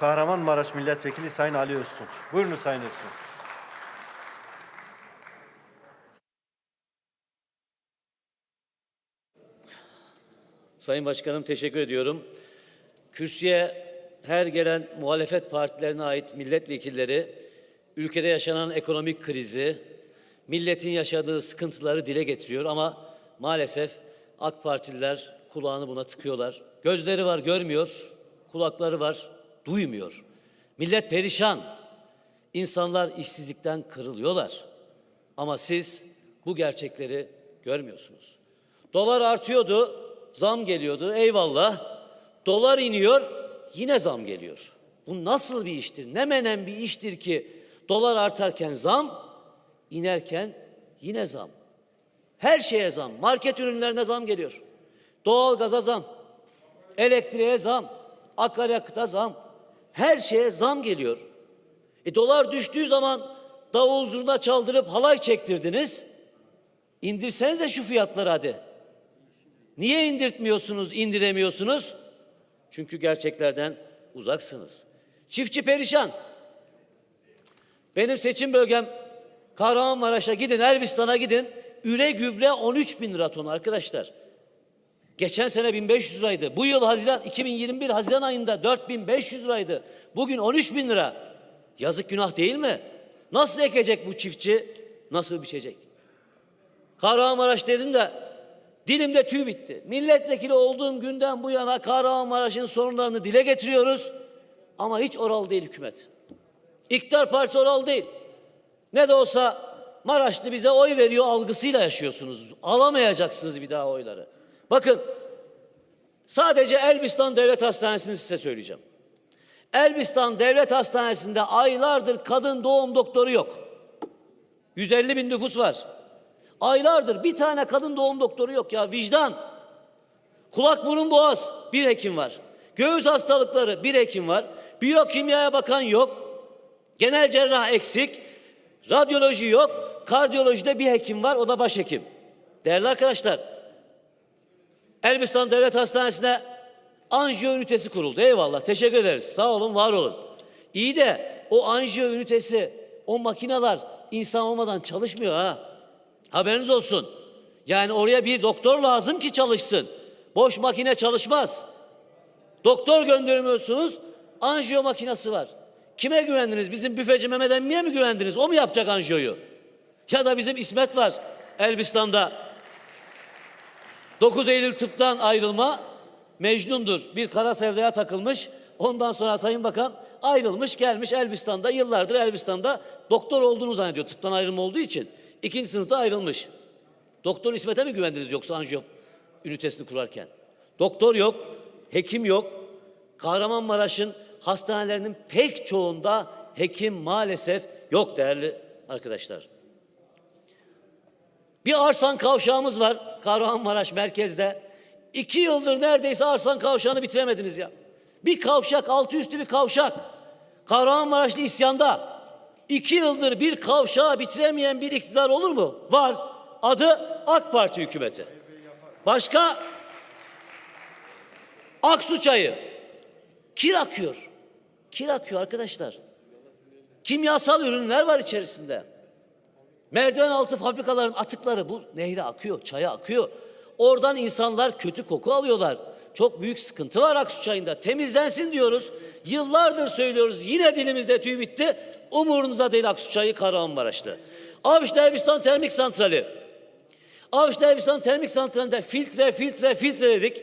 Kahramanmaraş Milletvekili Sayın Ali Öztunç. Buyurunuz Sayın Öztunç. Sayın Başkanım teşekkür ediyorum. Kürsüye her gelen muhalefet partilerine ait milletvekilleri ülkede yaşanan ekonomik krizi, milletin yaşadığı sıkıntıları dile getiriyor ama maalesef AK Partililer kulağını buna tıkıyorlar. Gözleri var görmüyor, kulakları var duymuyor. Millet perişan. İnsanlar işsizlikten kırılıyorlar. Ama siz bu gerçekleri görmüyorsunuz. Dolar artıyordu, zam geliyordu. Eyvallah. Dolar iniyor, yine zam geliyor. Bu nasıl bir iştir? Ne menen bir iştir ki dolar artarken zam, inerken yine zam. Her şeye zam. Market ürünlerine zam geliyor. Doğalgaza zam. Elektriğe zam. Akaryakıta zam. Her şeye zam geliyor. E dolar düştüğü zaman davul zurna çaldırıp halay çektirdiniz. İndirsenize şu fiyatları hadi. Niye indirtmiyorsunuz, indiremiyorsunuz? Çünkü gerçeklerden uzaksınız. Çiftçi perişan. Benim seçim bölgem Kahramanmaraş'a gidin, Elbistan'a gidin. Üre gübre 13 bin lira ton arkadaşlar. Geçen sene 1500 liraydı. Bu yıl Haziran 2021 Haziran ayında 4500 liraydı. Bugün 13 bin lira. Yazık günah değil mi? Nasıl ekecek bu çiftçi? Nasıl biçecek? Kahramanmaraş dedim de dilimde tüy bitti. Milletvekili olduğum günden bu yana Kahramanmaraş'ın sorunlarını dile getiriyoruz. Ama hiç oral değil hükümet. İktidar partisi oral değil. Ne de olsa Maraşlı bize oy veriyor algısıyla yaşıyorsunuz. Alamayacaksınız bir daha oyları. Bakın sadece Elbistan Devlet Hastanesi'ni size söyleyeceğim. Elbistan Devlet Hastanesi'nde aylardır kadın doğum doktoru yok. 150 bin nüfus var. Aylardır bir tane kadın doğum doktoru yok ya vicdan. Kulak burun boğaz bir hekim var. Göğüs hastalıkları bir hekim var. Biyokimyaya bakan yok. Genel cerrah eksik. Radyoloji yok. Kardiyolojide bir hekim var o da başhekim. Değerli arkadaşlar Elbistan Devlet Hastanesi'ne anjiyo ünitesi kuruldu. Eyvallah teşekkür ederiz. Sağ olun var olun. İyi de o anjiyo ünitesi o makineler insan olmadan çalışmıyor ha. Haberiniz olsun. Yani oraya bir doktor lazım ki çalışsın. Boş makine çalışmaz. Doktor göndermiyorsunuz. Anjiyo makinesi var. Kime güvendiniz? Bizim büfeci Mehmet Emmi'ye mi güvendiniz? O mu yapacak anjiyoyu? Ya da bizim İsmet var Elbistan'da. 9 Eylül tıptan ayrılma Mecnun'dur. Bir kara sevdaya takılmış. Ondan sonra Sayın Bakan ayrılmış gelmiş Elbistan'da yıllardır Elbistan'da doktor olduğunu zannediyor tıptan ayrılma olduğu için. İkinci sınıfta ayrılmış. Doktor İsmet'e mi güvendiniz yoksa anjiyo ünitesini kurarken? Doktor yok, hekim yok. Kahramanmaraş'ın hastanelerinin pek çoğunda hekim maalesef yok değerli arkadaşlar. Bir Arsan kavşağımız var Kahramanmaraş merkezde. İki yıldır neredeyse Arsan kavşağını bitiremediniz ya. Bir kavşak, altı üstü bir kavşak. Kahramanmaraşlı isyanda. İki yıldır bir kavşağı bitiremeyen bir iktidar olur mu? Var. Adı AK Parti hükümeti. Başka? Aksu çayı. Kir akıyor. Kir akıyor arkadaşlar. Kimyasal ürünler var içerisinde. Merdiven altı fabrikaların atıkları bu nehre akıyor, çaya akıyor. Oradan insanlar kötü koku alıyorlar. Çok büyük sıkıntı var Aksu çayında. Temizlensin diyoruz. Yıllardır söylüyoruz. Yine dilimizde tüy bitti. Umurunuzda değil Aksu çayı Kahramanmaraş'ta. Avşa Elbistan Termik Santrali. Avşa Elbistan Termik Santrali'nde filtre, filtre, filtre dedik.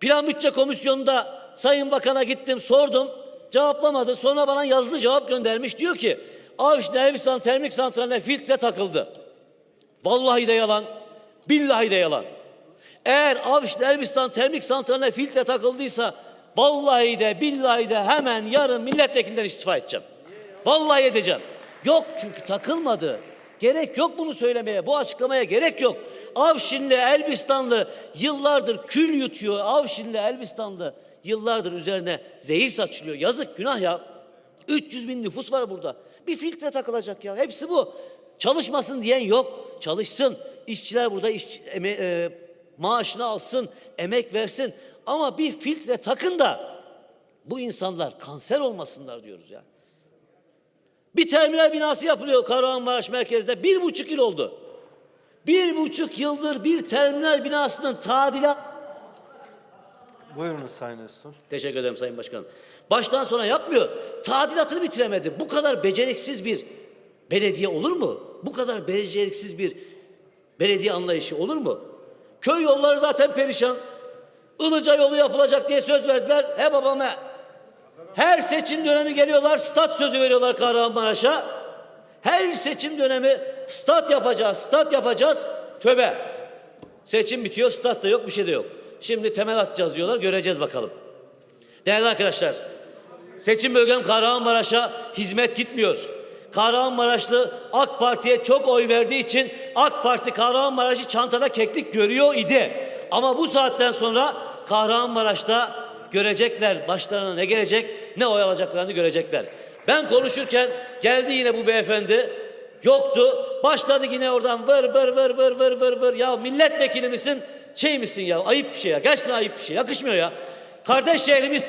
Plan Bütçe Komisyonu'nda Sayın Bakan'a gittim sordum. Cevaplamadı. Sonra bana yazılı cevap göndermiş. Diyor ki Avşa Elbistan Termik Santrali'ne filtre takıldı. Vallahi de yalan. Billahi de yalan. Eğer Avşa Elbistan Termik Santrali'ne filtre takıldıysa vallahi de billahi de hemen yarın milletvekilinden istifa edeceğim. Vallahi edeceğim. Yok çünkü takılmadı. Gerek yok bunu söylemeye, bu açıklamaya gerek yok. Avşinli, Elbistanlı yıllardır kül yutuyor. Avşinli, Elbistanlı yıllardır üzerine zehir saçılıyor. Yazık, günah ya. 300 bin nüfus var burada. Bir filtre takılacak ya. Hepsi bu. Çalışmasın diyen yok. Çalışsın. İşçiler burada iş, eme, e, maaşını alsın, emek versin. Ama bir filtre takın da Bu insanlar kanser olmasınlar diyoruz ya. Bir terminal binası yapılıyor Kahramanmaraş merkezde. Bir buçuk yıl oldu. Bir buçuk yıldır bir terminal binasının tadilat... Buyurunuz Sayın Öztunç. Teşekkür ederim Sayın Başkanım. Baştan sona yapmıyor. Tadilatını bitiremedi. Bu kadar beceriksiz bir belediye olur mu? Bu kadar beceriksiz bir belediye anlayışı olur mu? Köy yolları zaten perişan. Ilıca yolu yapılacak diye söz verdiler. He babam he. Her seçim dönemi geliyorlar, stat sözü veriyorlar Kahramanmaraş'a. Her seçim dönemi stat yapacağız, stat yapacağız. Töbe. Seçim bitiyor, stat da yok, bir şey de yok. Şimdi temel atacağız diyorlar, göreceğiz bakalım. Değerli arkadaşlar, seçim bölgem Kahramanmaraş'a hizmet gitmiyor. Kahramanmaraşlı AK Parti'ye çok oy verdiği için AK Parti Kahramanmaraş'ı çantada keklik görüyor idi. Ama bu saatten sonra Kahramanmaraş'ta görecekler başlarına ne gelecek, ne oy alacaklarını görecekler. Ben konuşurken geldi yine bu beyefendi. Yoktu. Başladı yine oradan vır vır vır vır vır vır vır. Ya milletvekili misin? Şey misin ya? Ayıp bir şey ya. Gerçekten ayıp bir şey. Yakışmıyor ya. Kardeş şehrimiz